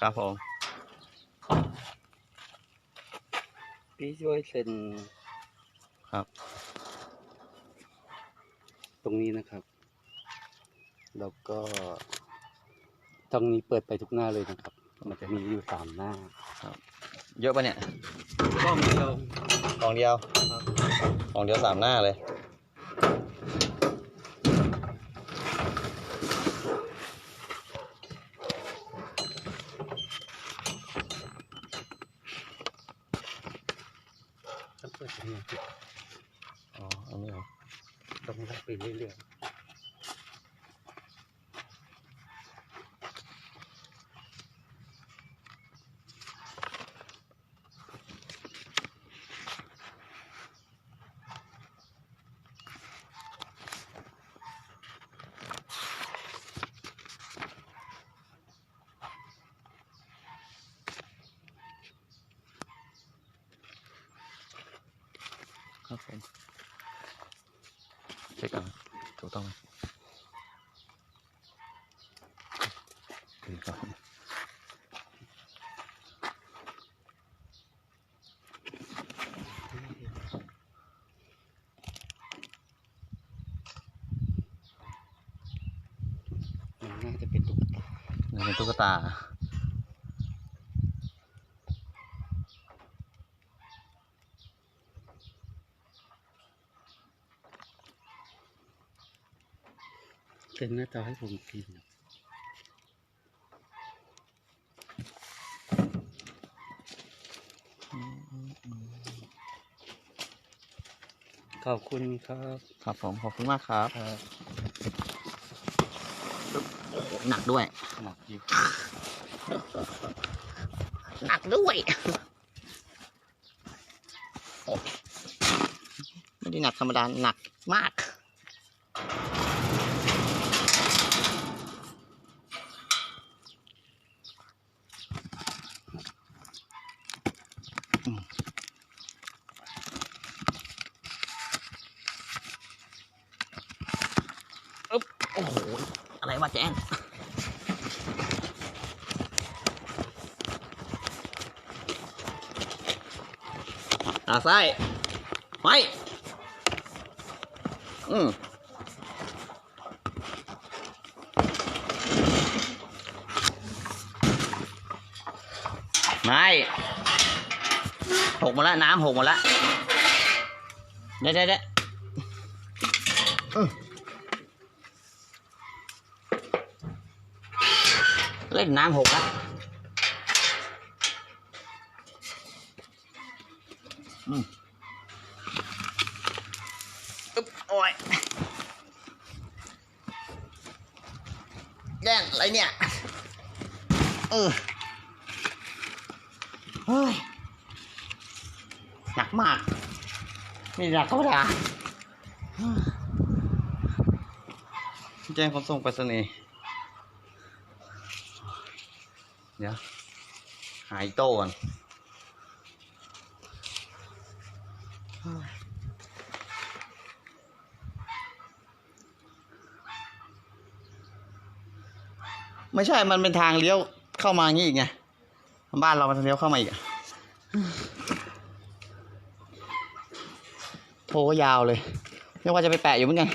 ครับผม พี่ช่วยเซ็นครับ ตรงนี้นะครับ แล้วก็ตรงนี้เปิดไปทุกหน้าเลยนะครับ มันจะมีอยู่สามหน้าเยอะปะเนี่ยกล้องเดียวกล่องเดียวครับกล่องเดียวสามหน้าเลย ต้องเปิดตรงนี้ อ๋ออันนี้เหรอ ต้องรับไปเรื่อยๆ ครับผมเช็คกันถูกต้อง ไหมดีครับมันน่าจะเป็นตุ๊กตานี่เป็นตุ๊กตาเซ็นหน้าจอให้ผมทีหนึงขอบคุณครับ ครับผมขอบคุณมากครับครับโอ้โหหนักด้วย หนักอยู่หนักด้วยโอ้ไม่ได้หนักธรรมดา หนักมาก อึ๊บโอ้โห อะไรวะแจ้น อาไส้ไว้อืมไม่หกหมดแล้วน้ำหกหมดแล้วเด้เด้เด้เล่นน้ำหกแล้ว อึ๊บโอ้ยแย่งอะไรเนี่ย เออเฮ้ยหนักมากนี่หนักธรรมดาแจ้งขนส่งไปรษณีย์เดี๋ยว หายโต้ก่อนเฮ้ยไม่ใช่ มันเป็นทางเลี้ยว เข้ามาอย่างนี้อีกไง บ้านเรามันเลี้ยวเข้ามาอีกโทรก็ยาวเลยไม่ว่าจะไปแปะอยู่เหมือนกัน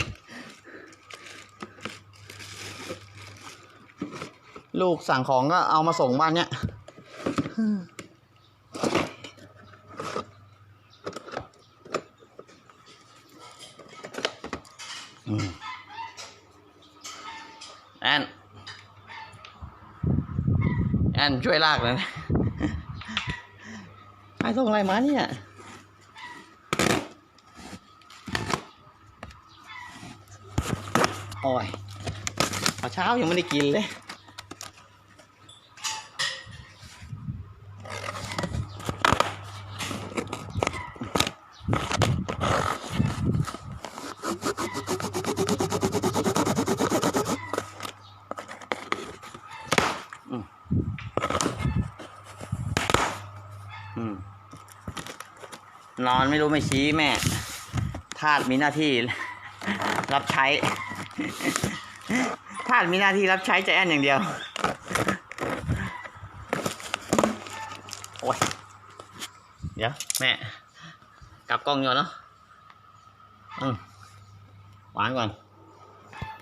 ลูกสั่งของก็เอามาส่งบ้านเนี้ยอืมแอน แอน ช่วยลากเลยนะใครส่งอะไรมาเนี่ย โอ้ยพอเช้ายังไม่ได้กินเลย นอนไม่รู้ไม่ชี้แม่ทาสมีหน้าที่รับใช้ทาสมีหน้าที่รับใช้ใจแอนอย่างเดียว โอ้ย เดี๋ยว แม่ กลับกล้องก่อนเนาะอืมหวานก่อน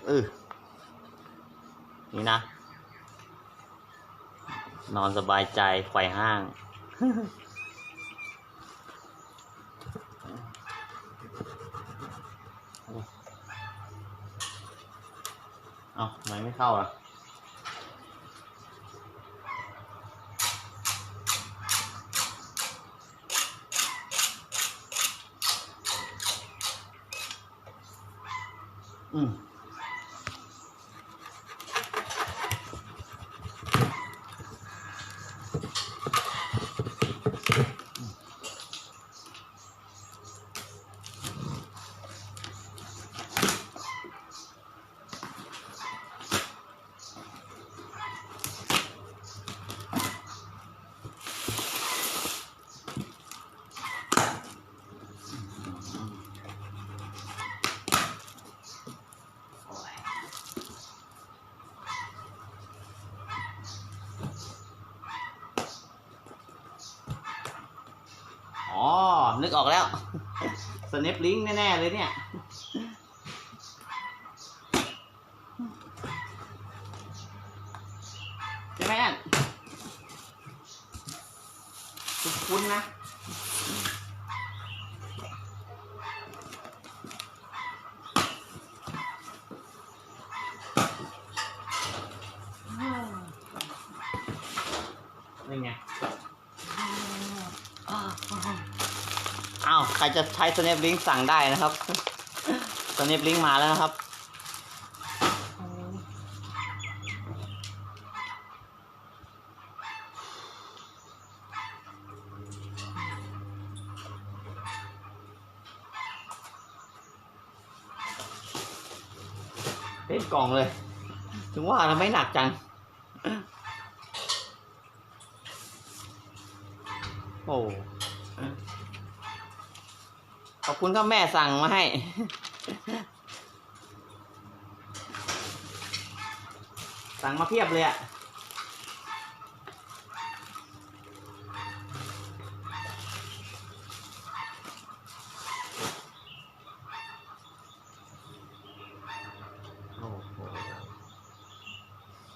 เออนี่นะ นอนสบายใจไขว่ห้าง เอาทำไมไม่เข้าล่ะอืม อ๋อ นึกออกแล้วสเนปลิงแน่ ๆ เลยเนี่ย ใช่ไหมอันคุ้นนะนี่ไง อ้าว ใครจะใช้ Snap Link สั่งได้นะครับ Snap Link มาแล้วนะครับเป็นกล่องเลย ถึงว่าทำไมหนักจัง โอ้ ขอบคุณครับแม่สั่งมาให้ สั่งมาเพียบเลยอะโอ้โห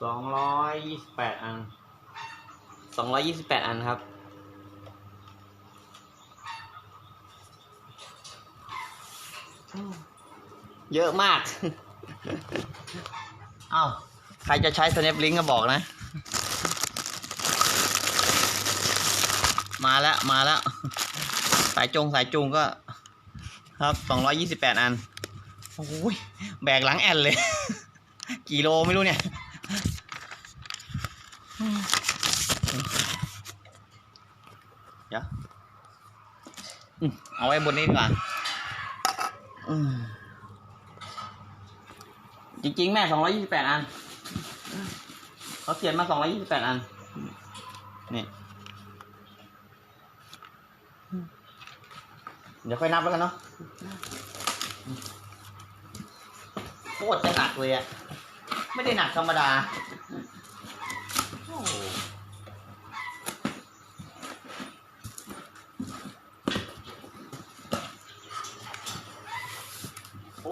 สองร้อยยี่สิบแปดอันสองร้อยยี่สิบแปดอันครับ เยอะมาก เอ้า ใครจะใช้ Snap Link ก็บอกนะ มาแล้ว มาแล้ว สายจงสายจูงก็ ครับสองร้อยยี่สิบแปดอัน โอ้ย แบกหลังแอนเลย กี่โลไม่รู้เนี่ย เดี๋ยวอืมเอาไว้บนนี้ดีกว่า อืม ริง ๆ แม่สองร้อยี่สิบแปดอันเขาเขียนมาสองร้อยี่สิบแปดอัน นี่ เดี๋ยวค่อยนับแล้วกันเนาะโคตรจะหนักเลยอะไม่ได้หนักธรรมดาโอ้โหโอ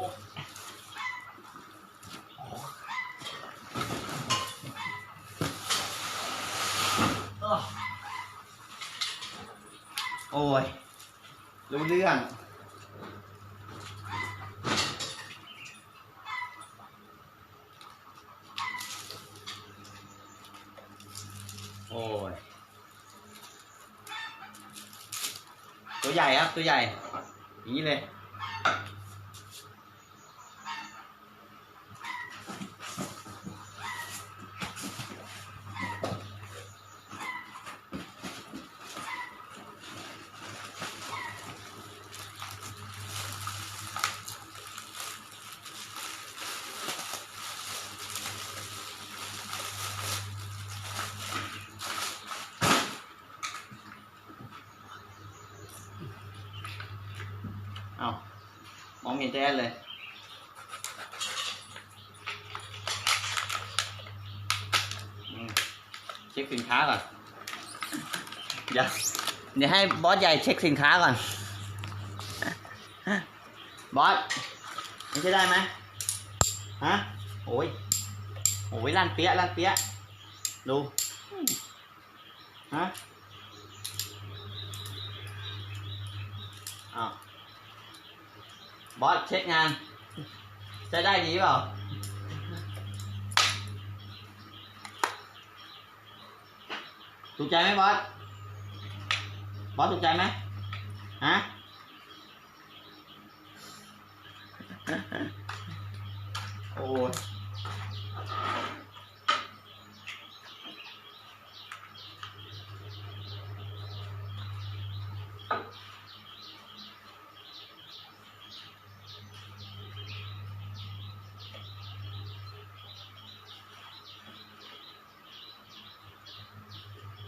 ้ โอ้ย รู้เรื่อง โอ้ย ตัวใหญ่ครับ ตัวใหญ่ อย่างนี้เลย เอามองไม่เห็น แจ๊ดเลยเช็คสินค้าก่อนเดี๋ยวเดี๋ยวให้บอสใหญ่เช็คสินค้าก่อน บอสนี่ใช้ได้ไหมฮะโอ้ยโอ้ยลั่นเปี้ยลั่นเปี้ยดูฮะอ้าว บอสเช็คงานใช้ได้ดีเปล่า ถูกใจไหมบอส บอสถูกใจไหมฮะ โอ้ย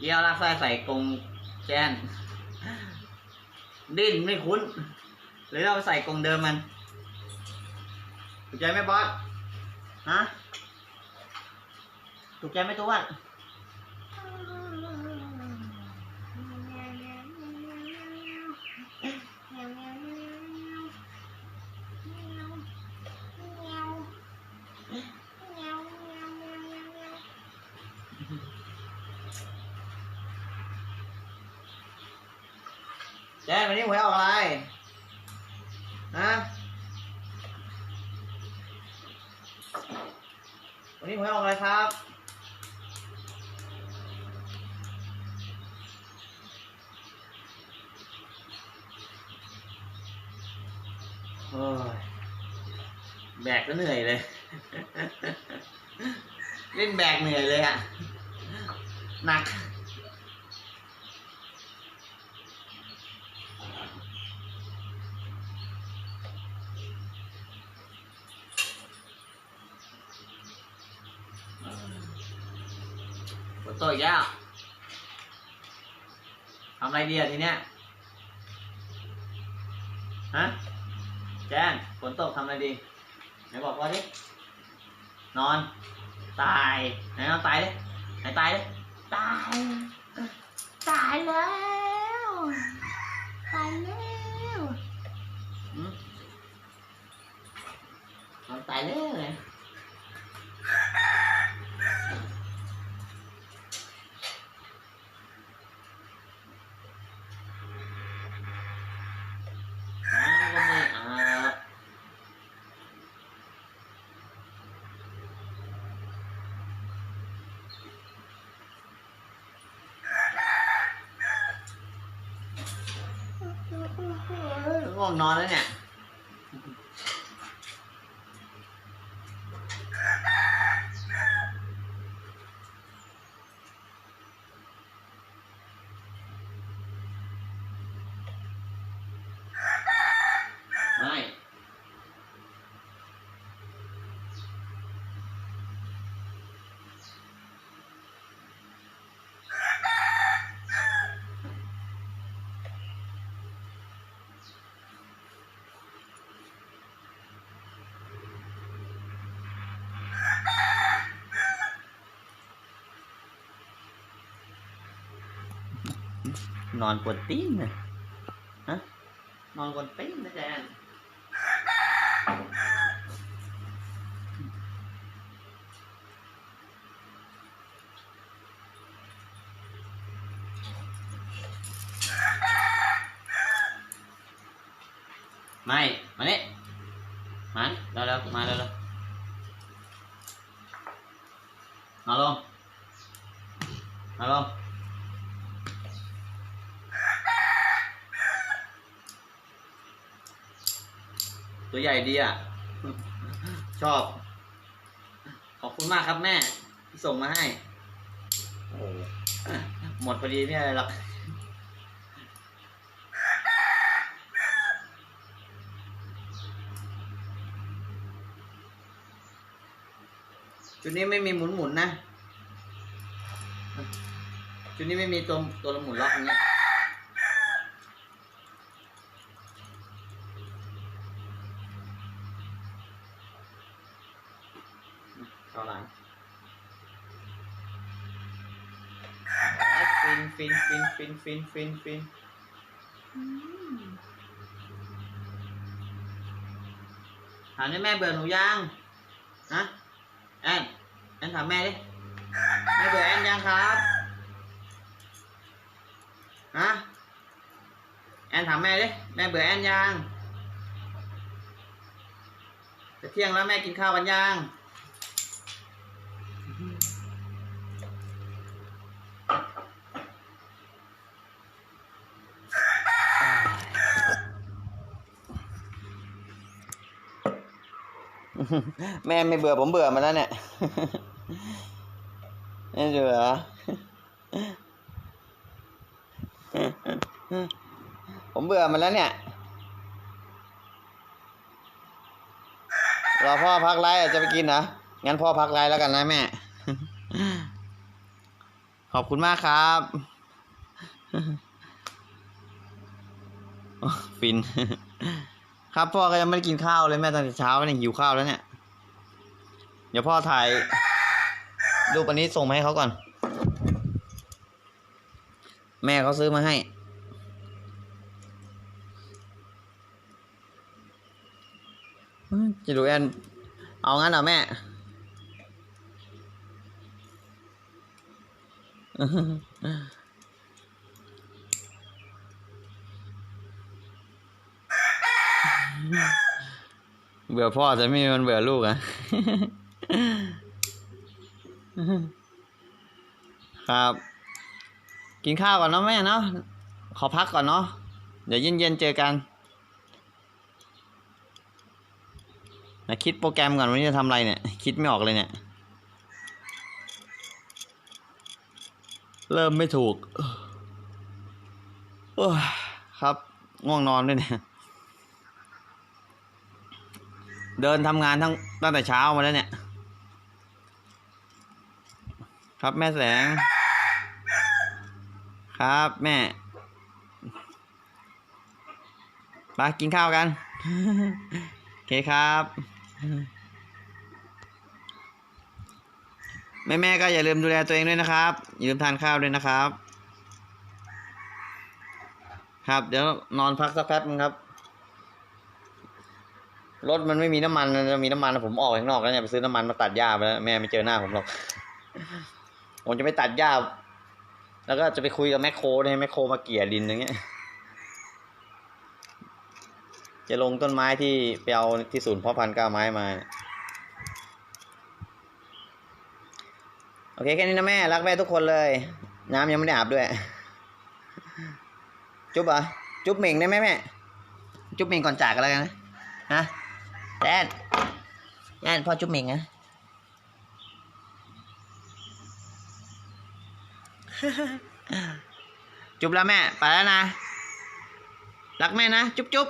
เยี่ยวลากไส้ใส่กรงแจนดิ้นไม่คุ้น หรือเราใส่กรงเดิมมันถูกใจไหมบอสฮะถูกใจไหมตัวอ้วัน แจนวันนี้หวยออกอะไรฮะวันนี้หวยออกอะไรครับ โอ้ย แบกก็เหนื่อยเลย เล่นแบกเหนื่อยเลยอะหนัก ตกอีกแล้วทำอะไรดีอะทีเนี้ยฮะแจ้งฝนตกทำอะไรดีไหนบอกว่าดินอน ตายไหนนอนตายดิไหนตายดิตาย ตายแล้วตายแล้วหืมนอนตายแล้วเลยน้ำก็ไม่อาบ ง่วงนอนแล้วเนี่ย นอนกวนตีนนะฮะนอนกวนตีนนะแจนไม่ มานี่มาเร็วเร็วๆมาเร็วเร็วมาลง มาลง ตัวใหญ่ดีอะ ชอบ ขอบคุณมากครับแม่ที่ส่งมาให้ โอ้หมดพอดีไม่อะไรหรอกชุดนี้ไม่มีหมุนหมุนนะ ชุดนี้ไม่มีตัวตัวหมุนล็อกอย่างเงี้ย เข้าหลังไอ้ฟินฟินฟินฟินฟินฟินฟินถามได้แม่เบื่อหนูยังฮะแอนแอนถามแม่ดิแม่เบื่อแอนยังครับฮะแอนถามแม่ดิแม่เบื่อแอนยังจะเที่ยงแล้วแม่กินข้าวกันยัง แม่ไม่เบื่อผมเบื่อมาแล้วเนี่ยไม่เบื่อผมเบื่อมันแล้วเนี่ยรอพ่อพักไรจะไปกินเหรองั้นพ่อพักไรแล้วกันนะแม่ ขอบคุณมากครับ ฟิน ครับพ่อก็ยังไม่ได้กินข้าวเลยแม่ตอนเช้าเนี่ยหิวข้าวแล้วเนี่ย เดี๋ยวพ่อถ่ายรูปอันนี้ส่งมาให้เขาก่อน แม่เขาซื้อมาให้ จิรูแอนเอางั้นเหรอแม่ เบื่อพ่อแต่ไม่มีมันเบื่อลูกอะครับ กินข้าวก่อนเนาะแม่เนาะขอพักก่อนเนาะเดี๋ยวเย็นๆเจอกันนะคิดโปรแกรมก่อนวันนี้จะทำอะไรเนี่ย คิดไม่ออกเลยเนี่ย เริ่มไม่ถูก โอ้ครับ ง่วงนอนด้วยเนี่ย เดินทำงานทั้งตั้งแต่เช้ามาแล้วเนี่ย ครับแม่แสง ครับแม่มากินข้าวกัน โอเคครับ แม่แม่ๆก็อย่าลืมดูแลตัวเองด้วยนะครับ อย่าลืมทานข้าวด้วยนะครับ ครับ เดี๋ยวนอนพักสักแป๊บนึงครับ รถมันไม่มีน้ำมันมันจะมีน้ำมันผมออกข้างนอกแล้วเนี่ยไปซื้อน้ำมันมาตัดหญ้าไปแล้วแม่ไม่เจอหน้าผมหรอกผมจะไปตัดหญ้า แล้วก็จะไปคุยกับแมคโครให้แมคโครมาเกลี่ยดินอย่างเงี้ย จะลงต้นไม้ที่ไปเอาที่ศูนย์เพาะพันธุ์ก้าไม้มา โอเคแค่นี้นะแม่ รักแม่ทุกคนเลย น้ำยังไม่ได้อาบด้วย จุ๊บเหรอะจุ๊บเหม่งได้ไหมแม่ จุ๊บเหม่งก่อนจากกันแล้วกันนะ ฮะ แดนแดนพ่อจุ๊บเหม่งนะจุ๊บแล้วแม่ ไปแล้วนะ รักแม่นะ จุ๊บจุ๊บ